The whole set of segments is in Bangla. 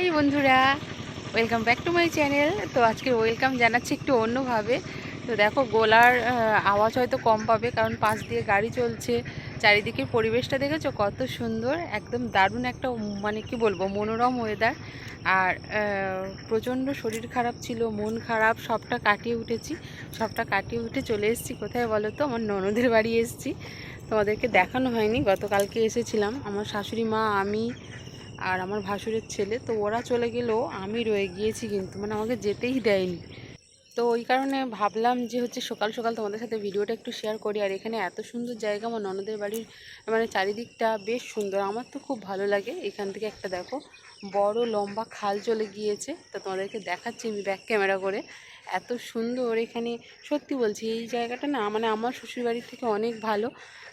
হাই বন্ধুরা welcome back to my channel তো আজকে ওয়েলকাম জানাচ্ছি একটু অন্যভাবে। তো দেখো, গোলার আওয়াজ হয়তো কম পাবে, কারণ পাশ দিয়ে গাড়ি চলছে। চারিদিকের পরিবেশটা দেখেছ? কত সুন্দর, একদম দারুণ একটা মানে কি বলব, মনোরম ওয়েদার আর প্রচণ্ড শরীর খারাপ ছিল, মন খারাপ, সবটা কাটিয়ে উঠেছি। সবটা কাটিয়ে উঠে চলে এসেছি, কোথায় বলো তো? আমার ননদের বাড়ি এসেছি। তোমাদেরকে দেখানো হয়নি, গতকালকে এসেছিলাম। আমার শাশুড়ি মা, আমি আর আমার ভাসুরের ছেলে, তো ওরা চলে গেলেও আমি রয়ে গিয়েছি কিন্তু মানে আমাকে যেতেই দেয়নি। তো ওই কারণে ভাবলাম যে হচ্ছে সকাল সকাল তোমাদের সাথে ভিডিওটা একটু শেয়ার করি, আর এখানে এত সুন্দর জায়গা, আমার ননদের বাড়ির মানে চারিদিকটা বেশ সুন্দর, আমার তো খুব ভালো লাগে। এখান থেকে একটা দেখো, বড় লম্বা খাল চলে গিয়েছে, তো তোমাদেরকে দেখাচ্ছি আমি ব্যাক ক্যামেরা করে। এত সুন্দর এখানে। সত্যি বলছি, এই জায়গাটা না মানে আমার শ্বশুরবাড়ির থেকে অনেক ভালো।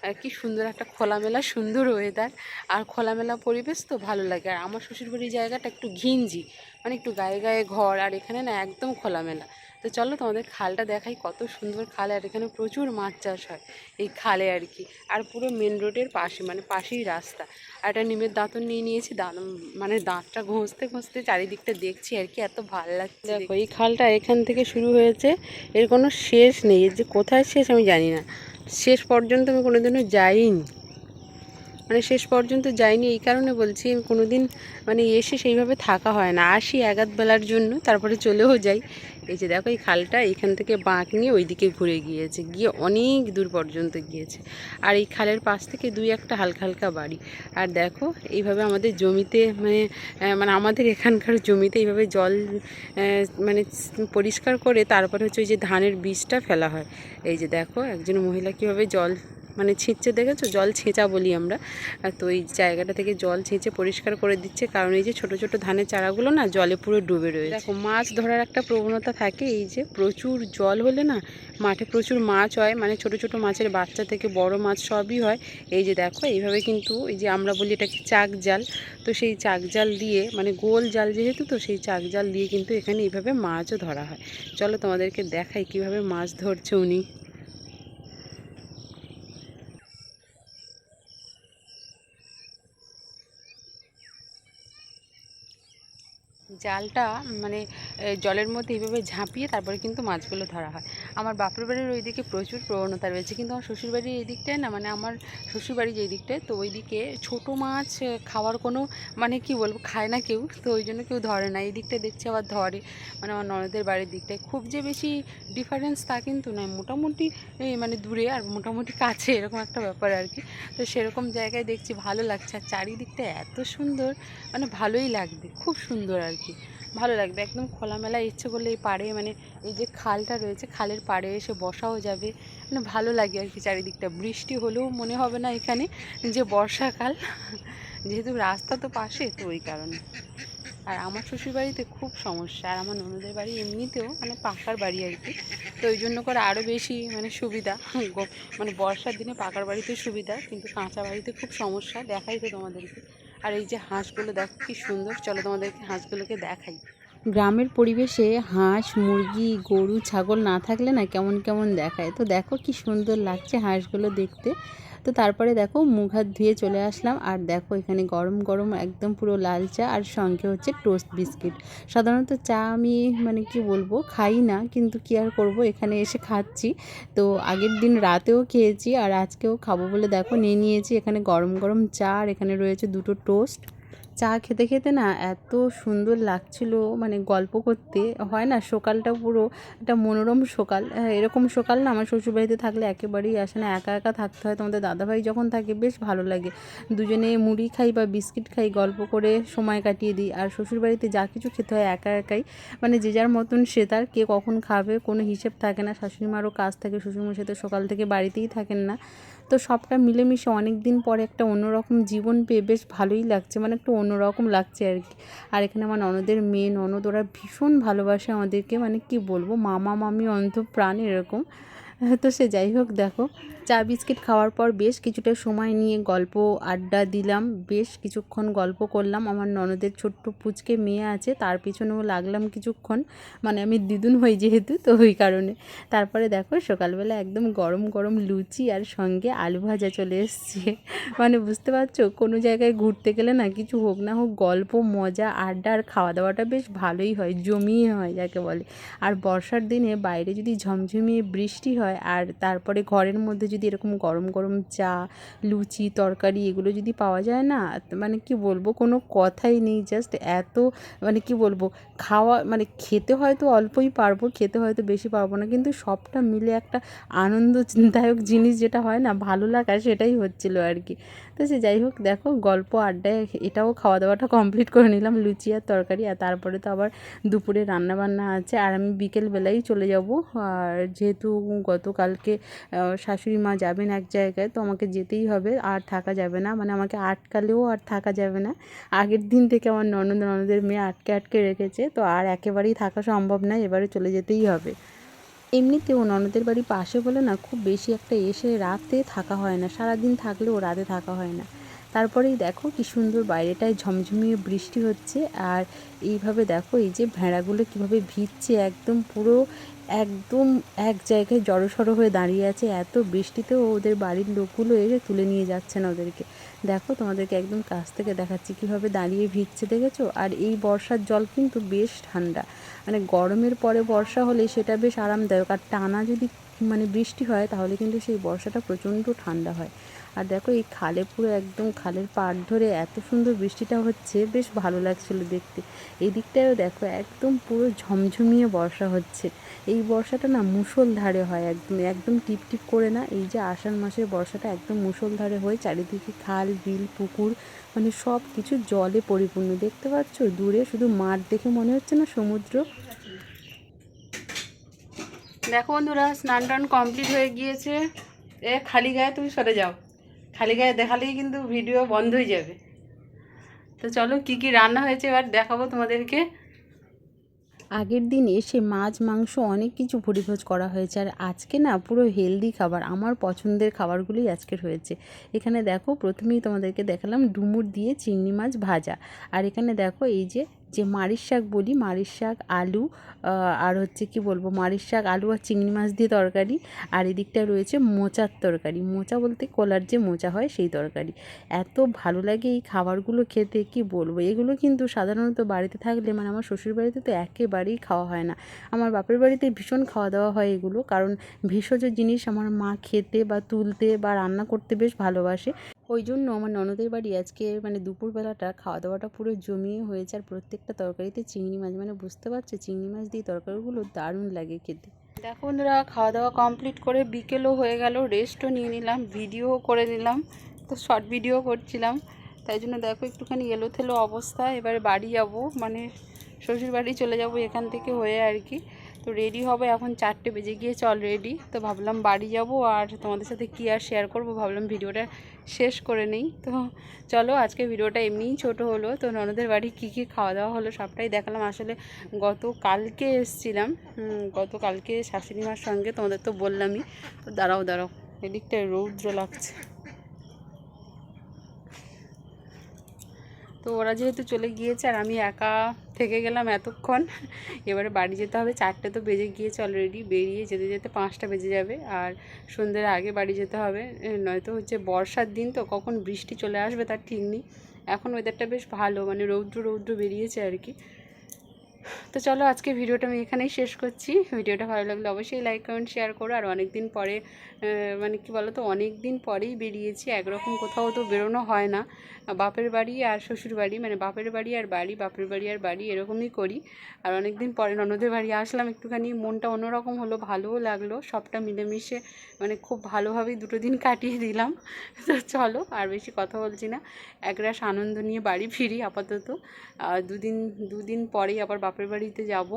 আর কি সুন্দর একটা খোলামেলা সুন্দর ওয়েদার আর খোলামেলা পরিবেশ তো ভালো লাগে। আর আমার শ্বশুরবাড়ির জায়গাটা একটু ঘিঞ্জি মানে একটু গায়ে গায়ে ঘর। আর এখানে না একদম খোলামেলা। তো চলো তোমাদের খালটা দেখাই কত সুন্দর খাল আর এখানে প্রচুর মাছ চাষ হয় এই খালে আর কি। আর পুরো মেন রোডের পাশে মানে পাশেই রাস্তা। আর একটা নিমের দাঁতন নিয়ে নিয়েছি দাঁত মানে দাঁতটা ঘষতে ঘষতে চারিদিকটা দেখছি আর কি এত ভালো লাগছে দেখো এই খালটা এখান থেকে শুরু হয়েছে এর কোনো শেষ নেই যে কোথায় শেষ আমি জানি না। শেষ পর্যন্ত আমি কোনোদিনও যাইনি। মানে শেষ পর্যন্ত যাইনি এই কারণে বলছি আমি কোনোদিন মানে এসে সেইভাবে থাকা হয় না। আসি এগাত বেলার জন্য, তারপরে চলেও যাই। এই যে দেখো, এই খালটা এইখান থেকে বাঁক নিয়ে ওইদিকে ঘুরে গিয়েছে, গিয়ে অনেক দূর পর্যন্ত গিয়েছে। আর এই খালের পাশ থেকে দুই একটা হালকা হালকা বাড়ি। আর দেখো, এইভাবে আমাদের জমিতে মানে মানে আমাদের এখানকার জমিতে এইভাবে জল মানে পরিষ্কার করে তারপরে হচ্ছে ওই যে ধানের বীজটা ফেলা হয়। এই যে দেখো, একজন মহিলা কীভাবে জল মানে ছিঁচছে, দেখেছ? জল ছেঁচা বলি আমরা। তো এই জায়গাটা থেকে জল ছেঁচে পরিষ্কার করে দিচ্ছে। কারণ এই যে ছোট ছোট ধানের চারাগুলো না, জলে পুরো ডুবে রয়েছে। দেখো, মাছ ধরার একটা প্রবণতা থাকে এই যে, প্রচুর জল হলে না, মাঠে প্রচুর মাছ হয়। মানে ছোট ছোট মাছের বাচ্চা থেকে বড় মাছ সবই হয়। এই যে দেখো, এইভাবে কিন্তু এই যে আমরা বলি এটাকে চাক জাল? তো সেই চাক জাল দিয়ে মানে গোল জাল যেহেতু, তো সেই চাক জাল দিয়ে কিন্তু এখানে এইভাবে মাছও ধরা হয়। চলো তোমাদেরকে দেখাই কীভাবে মাছ ধরছে উনি। জালটা মানে জলের মধ্যে এইভাবে ঝাঁপিয়ে তারপরে কিন্তু মাছগুলো ধরা হয়। আমার বাপের বাড়ির ওইদিকে প্রচুর প্রবণতা রয়েছে। কিন্তু আমার শ্বশুরবাড়ির এই দিকটায় না মানে আমার শ্বশুরবাড়ি যেই দিকটায়, তো ওই দিকে ছোটো মাছ খাওয়ার কোনো মানে কি বলব, খায় না কেউ। তো ওই জন্য কেউ ধরে না। এই দিকটায় দেখছি আবার ধরে মানে আমার ননদের বাড়ির দিকটায়। খুব যে বেশি ডিফারেন্স তা কিন্তু নয়। মোটামুটি মানে দূরে আর মোটামুটি কাছে, এরকম একটা ব্যাপার আর কি। তো সেরকম জায়গায় দেখছি, ভালো লাগছে। আর চারিদিকটা এত সুন্দর মানে ভালোই লাগবে। খুব সুন্দর আর কি। ভালো লাগবে। একদম খোলামেলা ইচ্ছে করলে এই পাড়ে মানে এই যে খালটা রয়েছে, খালের পাড়ে এসে বসাও যাবে। মানে ভালো লাগে আর কি চারিদিকটা। বৃষ্টি হলেও মনে হবে না এখানে যে বর্ষাকাল। যেহেতু রাস্তা তো পাশে, তো ওই কারণে। আর আমার শ্বশুরবাড়িতে খুব সমস্যা। আর আমার ননদের বাড়ি এমনিতেও মানে পাকার বাড়ি আর কি। তো ওই জন্য করে আরও বেশি মানে সুবিধা। মানে বর্ষার দিনে পাকার বাড়িতে সুবিধা, কিন্তু কাঁচা বাড়িতে খুব সমস্যা। দেখাই তো তোমাদেরকে। আর এই যে হাঁসগুলো দেখো, কি সুন্দর। চলো তোমাদেরকে হাঁসগুলোকে দেখাই। গ্রামের পরিবেশে হাঁস, মুরগি, গরু, ছাগল না থাকলে না কেমন কেমন দেখায়। তো দেখো কি সুন্দর লাগছে হাঁসগুলো দেখতে। তো তারপরে দেখো মুখ হাত ধুয়ে চলে আসলাম। আর দেখো এখানে গরম গরম একদম পুরো লাল চা আর সঙ্গে হচ্ছে টোস্ট বিস্কিট। সাধারণত চা আমি মানে কি বলব, খাই না, কিন্তু কি আর করব? এখানে এসে খাচ্ছি। তো আগের দিন রাতেও খেয়েছি আর আজকেও খাব বলে দেখো নিয়ে নিয়েছি। এখানে গরম গরম চা আর এখানে রয়েছে দুটো টোস্ট। চা খেতে খেতে না এত সুন্দর লাগছিল মানে গল্প করতে। হয় না সকালটা পুরো একটা মনোরম সকাল। হ্যাঁ, এরকম সকাল না আমার শ্বশুরবাড়িতে থাকলে একেবারেই আসে না একা একা থাকতে হয়। তোমাদের দাদাভাই যখন থাকে বেশ ভালো লাগে। দুজনে মুড়ি খাই বা বিস্কিট খাই গল্প করে সময় কাটিয়ে দিই। আর শ্বশুরবাড়িতে যা কিছু খেতে হয় একা একাই। মানে যে যার মতন সে তার কে কখন খাবে কোনো হিসেব থাকে না। শাশুড়ি মারও কাজ থাকে শ্বশুরমশাই তো সকাল থেকে বাড়িতেই থাকেন না। তো সবটা মিলেমিশে অনেক দিন পরে একটা অন্যরকম জীবন পেয়ে বেশ ভালোই লাগছে মানে একটু অন্যরকম লাগছে আর কি। আর এখানে আমার ননদের মেয়ে, ননদ ওরা ভীষণ ভালোবাসে আমাদেরকে মানে কি বলব, মামা, মামি অন্ত প্রাণ এরকম। তো সে যাই হোক, দেখো, চা বিস্কিট খাওয়ার পর বেশ কিছুটা সময় নিয়ে গল্প আড্ডা দিলাম, বেশ কিছুক্ষণ গল্প করলাম। আমার ননদের ছোট্ট পুচকে মেয়ে আছে, তার পিছনেও লাগলাম কিছুক্ষণ। মানে আমি দিদুন হই যেহেতু, তো ওই কারণে। তারপরে দেখো, সকালবেলা একদম গরম গরম লুচি আর সঙ্গে আলু ভাজা চলে এসছে। মানে বুঝতে পারছ, কোনো জায়গায় ঘুরতে গেলে না কিছু হোক না হোক, গল্প, মজা, আড্ডা আর খাওয়া দাওয়াটা বেশ ভালোই হয়, জমিয়ে হয়, যাকে বলে। আর বর্ষার দিনে বাইরে যদি ঝমঝমিয়ে বৃষ্টি হয় আর তারপরে ঘরের মধ্যে যদি এরকম গরম গরম চা, লুচি, তরকারি এগুলো যদি পাওয়া যায় না মানে কি বলব কোনো কথাই নেই। জাস্ট এত মানে কি বলব, খাওয়া মানে খেতে হয়তো অল্পই পারব, খেতে হয়তো বেশি পারব না, কিন্তু সবটা মিলে একটা আনন্দদায়ক জিনিস যেটা হয় না, ভালো লাগা সেটাই হচ্ছিল আর কি। তো সে যাই হোক, দেখো, গল্প আড্ডায় এটাও খাওয়া দাওয়াটা কমপ্লিট করে নিলাম, লুচি আর তরকারি। আর তারপরে তো আবার দুপুরে রান্না বান্না আছে। আর আমি বিকেলবেলাই চলে যাব। আর যেহেতু গতকালকে শাশুড়ি মা যাবেন এক জায়গায়, তো আমাকে যেতেই হবে। আর থাকা যাবে না। মানে আমাকে আটকালেও আর থাকা যাবে না। আগের দিন থেকে আমার ননদ ননদের মেয়ে আটকে আটকে রেখেছে। তো আর একেবারেই থাকা সম্ভব নয়। এবারে চলে যেতেই হবে। এমনিতেও ননদের বাড়ি পাশে বলে না, খুব বেশি একটা এসে রাতে থাকা হয় না, সারাদিন থাকলেও রাতে থাকা হয় না। তারপরেই দেখো কি সুন্দর বাইরেটায় ঝমঝমিয়ে বৃষ্টি হচ্ছে, আর এইভাবে দেখো এই যে ভেড়াগুলো কীভাবে ভিজছে, একদম পুরো একদম এক জায়গায় জড়সড়ো হয়ে দাঁড়িয়ে আছে। এত বৃষ্টিতেও ওদের বাড়ির লোকগুলো এসে তুলে নিয়ে যাচ্ছে না ওদেরকে। দেখো, তোমাদেরকে একদম কাছ থেকে দেখাচ্ছি কীভাবে দাঁড়িয়ে ভিজছে, দেখেছ? আর এই বর্ষার জল কিন্তু বেশ ঠান্ডা। মানে গরমের পরে বর্ষা হলে সেটা বেশ আরামদায়ক। আর টানা যদি মানে বৃষ্টি হয়, তাহলে কিন্তু সেই বর্ষাটা প্রচণ্ড ঠান্ডা হয়। আর দেখো এই খালে পুরো একদম খালের পাড় ধরে এত সুন্দর বৃষ্টিটা হচ্ছে, বেশ ভালো লাগছিল দেখতে। এই দিকটায়ও দেখো একদম পুরো ঝমঝমিয়ে বর্ষা হচ্ছে। এই বর্ষাটা না মুষলধারে হয় একদম একদম টিপ টিপ করে না, এই যে আষাঢ় মাসের বর্ষাটা একদম মুষলধারে হয়ে, চারিদিকে খাল, বিল, পুকুর মানে সব কিছু জলে পরিপূর্ণ। দেখতে পাচ্ছ? দূরে শুধু মাঠ দেখে মনে হচ্ছে না সমুদ্র। দেখো বন্ধুরা, স্নান টান কমপ্লিট হয়ে গিয়েছে। এ, খালি গায়ে তুমি সরে যাও। খালি গায়ে দেখালেই কিন্তু ভিডিও বন্ধ হয়ে যাবে। তো চলো কি কি রান্না হয়েছে এবার দেখাবো তোমাদেরকে। আগের দিন এসে মাছ, মাংস অনেক কিছু পরিভোজ করা হয়েছে আর আজকে না পুরো হেলদি খাবার, আমার পছন্দের খাবারগুলোই আজকের হয়েছে এখানে দেখো প্রথমেই তোমাদেরকে দেখালাম ডুমুর দিয়ে চিংড়ি মাছ ভাজা। আর এখানে দেখো এই যে যে মারির শাক বলি, মারির শাক, আলু আর হচ্ছে কি বলব, মারির শাক, আলু আর চিংড়ি মাছ দিয়ে তরকারি। আর এদিকটা রয়েছে মোচার তরকারি। মোচা বলতে কলার যে মোচা হয় সেই তরকারি। এত ভালো লাগে এই খাবারগুলো খেতে, কি বলব? এগুলো কিন্তু সাধারণত বাড়িতে থাকলে মানে আমার শ্বশুর বাড়িতে তো একেবারেই খাওয়া হয় না। আমার বাপের বাড়িতে ভীষণ খাওয়া দাওয়া হয় এগুলো। কারণ ভেষজ জিনিস আমার মা খেতে বা তুলতে বা রান্না করতে বেশ ভালোবাসে। ওই জন্য আমার ননদের বাড়ি আজকে মানে দুপুরবেলাটা খাওয়া দাওয়াটা পুরো জমিয়ে হয়েছে আর প্রত্যেকটা তরকারিতে চিংড়ি মাছ। মানে বুঝতে পারছ, চিংড়ি মাছ দিয়ে তরকারিগুলো দারুণ লাগে খেতে। দেখো বন্ধুরা খাওয়া দাওয়া কমপ্লিট করে বিকেলও হয়ে গেল রেস্টও নিয়ে নিলাম ভিডিও করে নিলাম, তো শর্ট ভিডিও করছিলাম। তাই জন্য দেখো একটুখানি এলো থেলো অবস্থা, এবারে বাড়ি যাব মানে শ্বশুর বাড়ি চলে যাব এখান থেকে হয়ে আর কি। তো রেডি হবে। এখন চারটে বেজে গিয়েছে অলরেডি তো ভাবলাম বাড়ি যাব আর তোমাদের সাথে কী আর শেয়ার করব। ভাবলাম ভিডিওটা শেষ করে নেই। তো চলো আজকে ভিডিওটা এমনিই ছোট হলো। তো ননদের বাড়ি কী কী খাওয়া দাওয়া হলো সবটাই দেখালাম। আসলে গত কালকে এসছিলাম। হুম, গতকালকে শাশুড়ি মার সঙ্গে তোমাদের তো বললামই। তো দাঁড়াও দাঁড়াও। এদিকটায় রৌদ্র লাগছে। তো ওরা যেহেতু চলে গিয়েছে আর আমি একা থেকে গেলাম এতক্ষণ, এবারে বাড়ি যেতে হবে। চারটে তো বেজে গিয়েছে অলরেডি বেরিয়ে যেতে যেতে পাঁচটা বেজে যাবে আর সন্ধ্যের আগে বাড়ি যেতে হবে। নয়তো হচ্ছে বর্ষার দিন তো কখন বৃষ্টি চলে আসবে তার ঠিক নেই। এখন ওয়েদারটা বেশ ভালো মানে রৌদ্র রৌদ্র বেরিয়েছে আর কি। তো চলো আজকে ভিডিওটা আমি এখানেই শেষ করছি। ভিডিওটা ভালো লাগলে অবশ্যই লাইক কমেন্ট শেয়ার করো। আর অনেক দিন পরে মানে কি বলো তো অনেক দিন পরেই বেরিয়েছি। একরকম কোথাও তো বেরোনো হয় না। বাপের বাড়ি আর শ্বশুর বাড়ি মানে বাপের বাড়ি আর বাড়ি, বাপের বাড়ি আর বাড়ি এরকমই করি। আর অনেক দিন পরে ননদের বাড়ি আসলাম একটুখানি। মনটা অন্যরকম হলো, ভালোও লাগল। সবটা মিলেমিশে মানে খুব ভালোভাবেই দুটো দিন কাটিয়ে দিলাম। তো চলো, আর বেশি কথা বলছি না। একরাশ আনন্দ নিয়ে বাড়ি ফিরি আপাতত। দুদিন দুদিন পরেই আবার বাপের বাড়িতে যাব।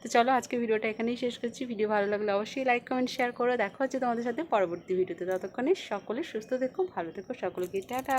তো চলো আজকে ভিডিওটা এখানেই শেষ করছি। ভিডিও ভালো লাগলে অবশ্যই লাইক কমেন্ট শেয়ার করো। দেখা হচ্ছে তোমাদের সাথে পরবর্তী ভিডিওতে। ততক্ষণে সকলে সুস্থ থেকো, ভালো থেকো, সকলকে টাটা।